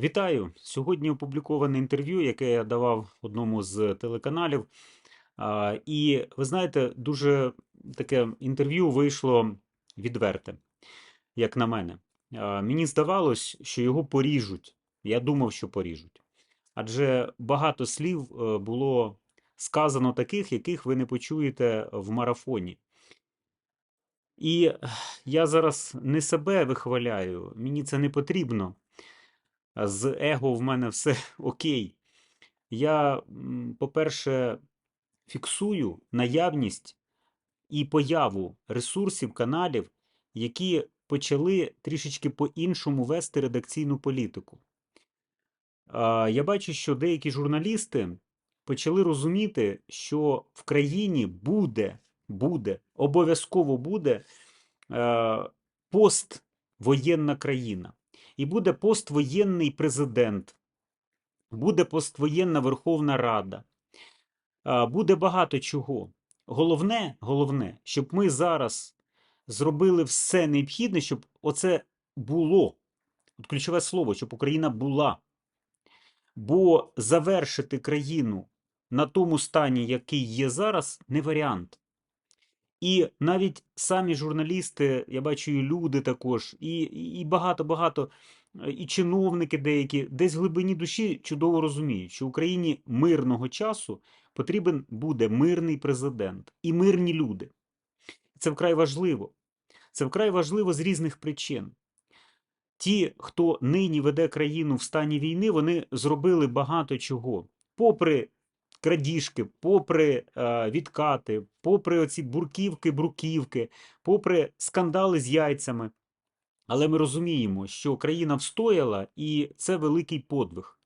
Вітаю! Сьогодні опубліковане інтерв'ю, яке я давав одному з телеканалів. І ви знаєте, дуже таке інтерв'ю вийшло відверте, як на мене. Мені здавалось, що його поріжуть. Я думав, що поріжуть. Адже багато слів е, було сказано таких, яких ви не почуєте в марафоні. І я зараз не себе вихваляю, мені це не потрібно з его в мене все окей. Я, по-перше, фіксую наявність і появу ресурсів, каналів, які почали трішечки по-іншому вести редакційну політику. Я бачу, що деякі журналісти почали розуміти, що в країні буде, буде, обов'язково буде е, поствоєнна країна. І буде поствоєнний президент, буде поствоєнна Верховна Рада, буде багато чого. Головне, головне, щоб ми зараз зробили все необхідне, щоб оце було. От ключове слово, щоб Україна була. Бо завершити країну на тому стані, який є зараз, не варіант. І навіть самі журналісти, я бачу, і люди також, і і багато-багато, е, і чиновники деякі, десь в глибині душі чудово розуміють, що Україні мирного часу потрібен буде мирний президент і мирні люди. Це вкрай важливо. Це вкрай важливо з різних причин. Ті, хто нині веде країну в стані війни, вони зробили багато чого. Попри крадіжки, попри е, відкати, попри оці бурківки, бруківки, попри скандали з яйцями. Але ми розуміємо, що країна встояла, і це великий подвиг.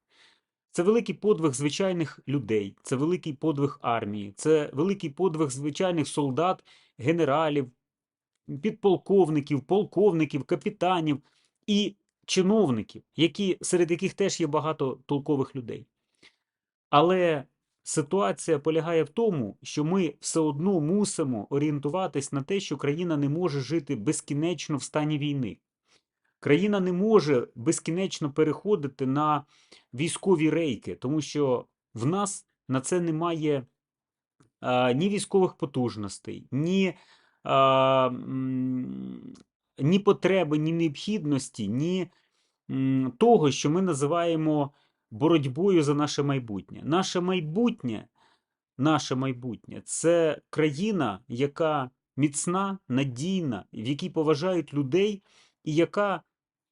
Це великий подвиг звичайних людей, це великий подвиг армії, це великий подвиг звичайних солдат, генералів, підполковників, полковників, капітанів і чиновників, які, серед яких теж є багато толкових людей. Але Ситуація полягає в тому, що ми все одно мусимо орієнтуватись на те, що країна не може жити безкінечно в стані війни. Країна не може безкінечно переходити на військові рейки, тому що в нас на це немає а, ні військових потужностей, ні, а, ні потреби, ні необхідності, ні того, що ми називаємо боротьбою за наше майбутнє. Наше майбутнє, наше майбутнє це країна, яка міцна, надійна, в якій поважають людей, і яка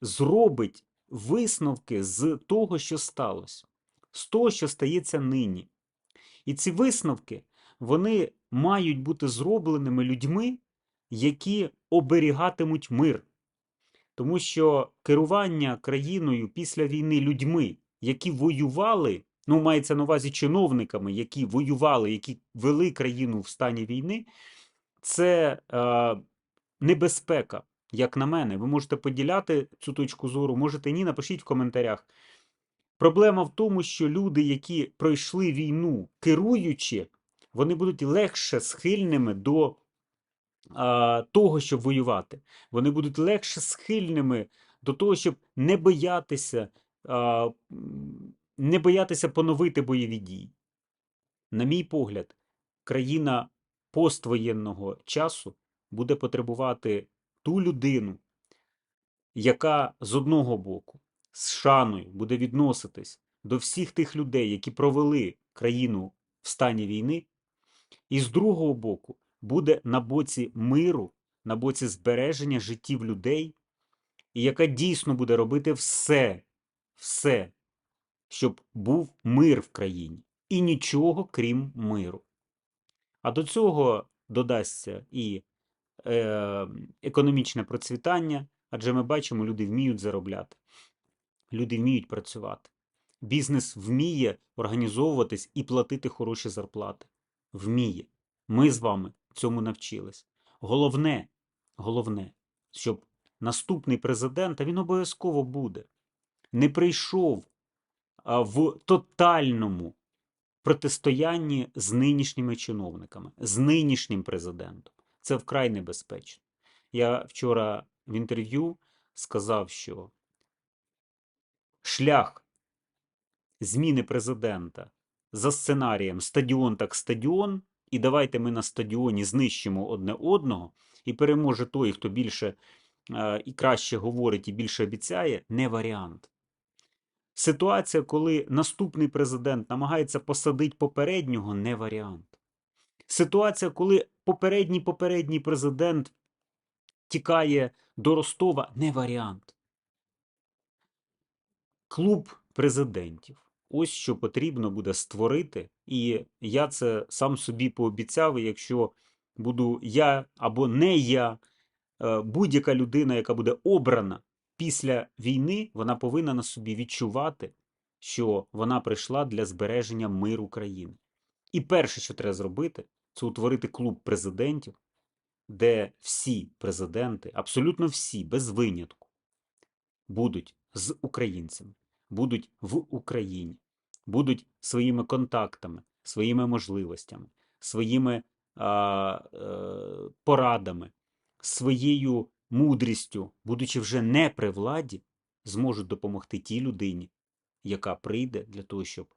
зробить висновки з того, що сталося, з того, що стається нині. І ці висновки вони мають бути зробленими людьми, які оберігатимуть мир. Тому що керування країною після війни людьми, які воювали, ну мається на увазі чиновниками, які воювали, які вели країну в стані війни, це е, небезпека, як на мене. Ви можете поділяти цю точку зору, можете ні, напишіть в коментарях. Проблема в тому, що люди, які пройшли війну, керуючи, вони будуть легше схильними до а, того, щоб воювати. Вони будуть легше схильними до того, щоб не боятися не боятися поновити бойові дії. На мій погляд, країна поствоєнного часу буде потребувати ту людину, яка з одного боку з шаною буде відноситись до всіх тих людей, які провели країну в стані війни, і з другого боку буде на боці миру, на боці збереження життів людей, і яка дійсно буде робити все все, щоб був мир в країні і нічого крім миру. А до цього додасться і економічне процвітання, адже ми бачимо, люди вміють заробляти, люди вміють працювати. Бізнес вміє організовуватись і платити хороші зарплати. Вміє. Ми з вами цьому навчились. Головне, головне, щоб наступний президент, а він обов'язково буде не прийшов в тотальному протистоянні з нинішніми чиновниками, з нинішнім президентом. Це вкрай небезпечно. Я вчора в інтерв'ю сказав, що шлях зміни президента за сценарієм стадіон так стадіон, і давайте ми на стадіоні знищимо одне одного, і переможе той, хто більше е, і краще говорить і більше обіцяє, не варіант. Ситуація, коли наступний президент намагається посадити попереднього, не варіант. Ситуація, коли попередній попередній президент тікає до Ростова, не варіант. Клуб президентів. Ось що потрібно буде створити, і я це сам собі пообіцяв. Якщо буду я або не я, е, будь-яка людина, яка буде обрана після війни, вона повинна на собі відчувати, що вона прийшла для збереження миру країни. І перше, що треба зробити, це утворити клуб президентів, де всі президенти, абсолютно всі, без винятку, будуть з українцями, будуть в Україні, будуть своїми контактами, своїми можливостями, своїми а, е, порадами, своєю мудрістю, будучи вже не при владі, зможуть допомогти тій людині, яка прийде для того, щоб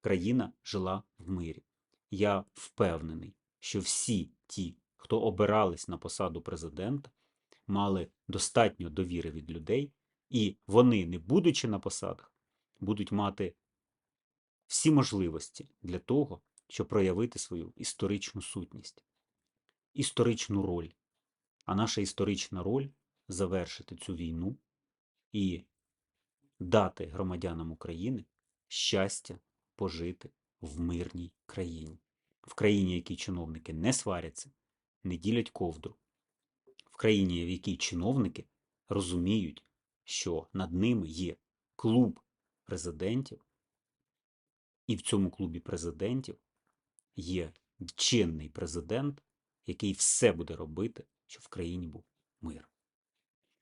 країна жила в мирі. Я впевнений, що всі ті, хто обирались на посаду президента, мали достатньо довіри від людей, і вони, не будучи на посадах, будуть мати всі можливості для того, щоб проявити свою історичну сутність, історичну роль. А наша історична роль завершити цю війну і дати громадянам України щастя пожити в мирній країні, в країні, в якій чиновники не сваряться, не ділять ковдру, в країні, в якій чиновники розуміють, що над ними є клуб президентів, і в цьому клубі президентів є чинний президент, який все буде робити, щоб в країні був мир.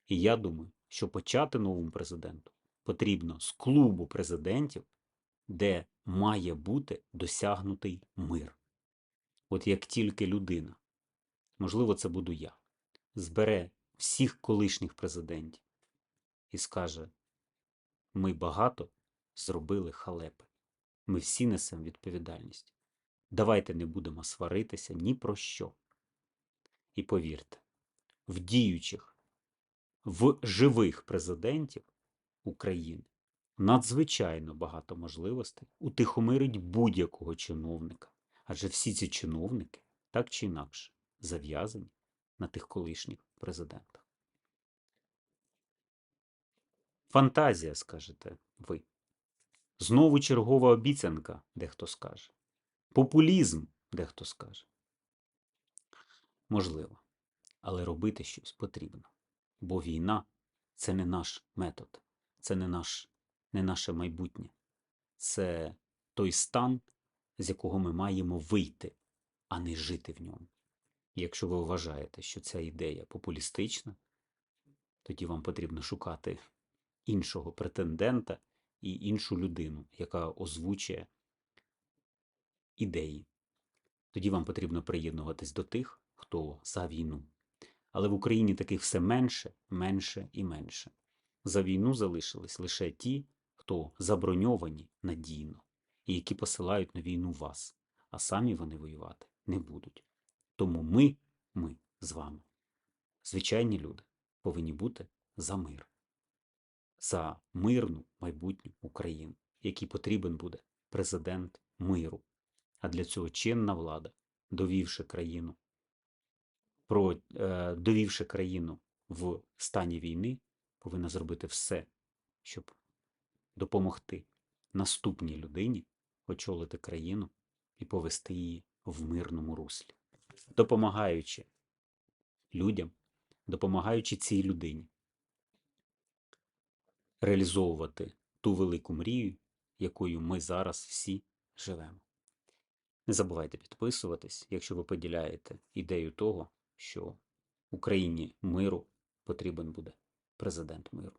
І я думаю, що почати новому президенту потрібно з клубу президентів, де має бути досягнутий мир. От як тільки людина, можливо, це буду я, збере всіх колишніх президентів і скаже: ми багато зробили халепи, ми всі несемо відповідальність. Давайте не будемо сваритися ні про що. І повірте, в діючих, в живих президентів України надзвичайно багато можливостей утихомирить будь-якого чиновника. Адже всі ці чиновники так чи інакше зав'язані на тих колишніх президентах. Фантазія, скажете ви. Знову чергова обіцянка, дехто скаже. Популізм, дехто скаже. Можливо. Але робити щось потрібно. Бо війна це не наш метод, це не, наш, не наше майбутнє. Це той стан, з якого ми маємо вийти, а не жити в ньому. І якщо ви вважаєте, що ця ідея популістична, тоді вам потрібно шукати іншого претендента і іншу людину, яка озвучує ідеї. Тоді вам потрібно приєднуватись до тих, хто за війну. Але в Україні таких все менше, менше і менше. За війну залишились лише ті, хто заброньовані надійно, і які посилають на війну вас, а самі вони воювати не будуть. Тому ми, ми з вами, звичайні люди, повинні бути за мир, за мирну майбутню Україну, який потрібен буде президент миру. А для цього чинна влада, довівши країну, про, е, довівши країну в стані війни, повинна зробити все, щоб допомогти наступній людині очолити країну і повести її в мирному руслі, допомагаючи людям, допомагаючи цій людині реалізовувати ту велику мрію, якою ми зараз всі живемо. Не забувайте підписуватись, якщо ви поділяєте ідею того, що Україні миру потрібен буде президент миру.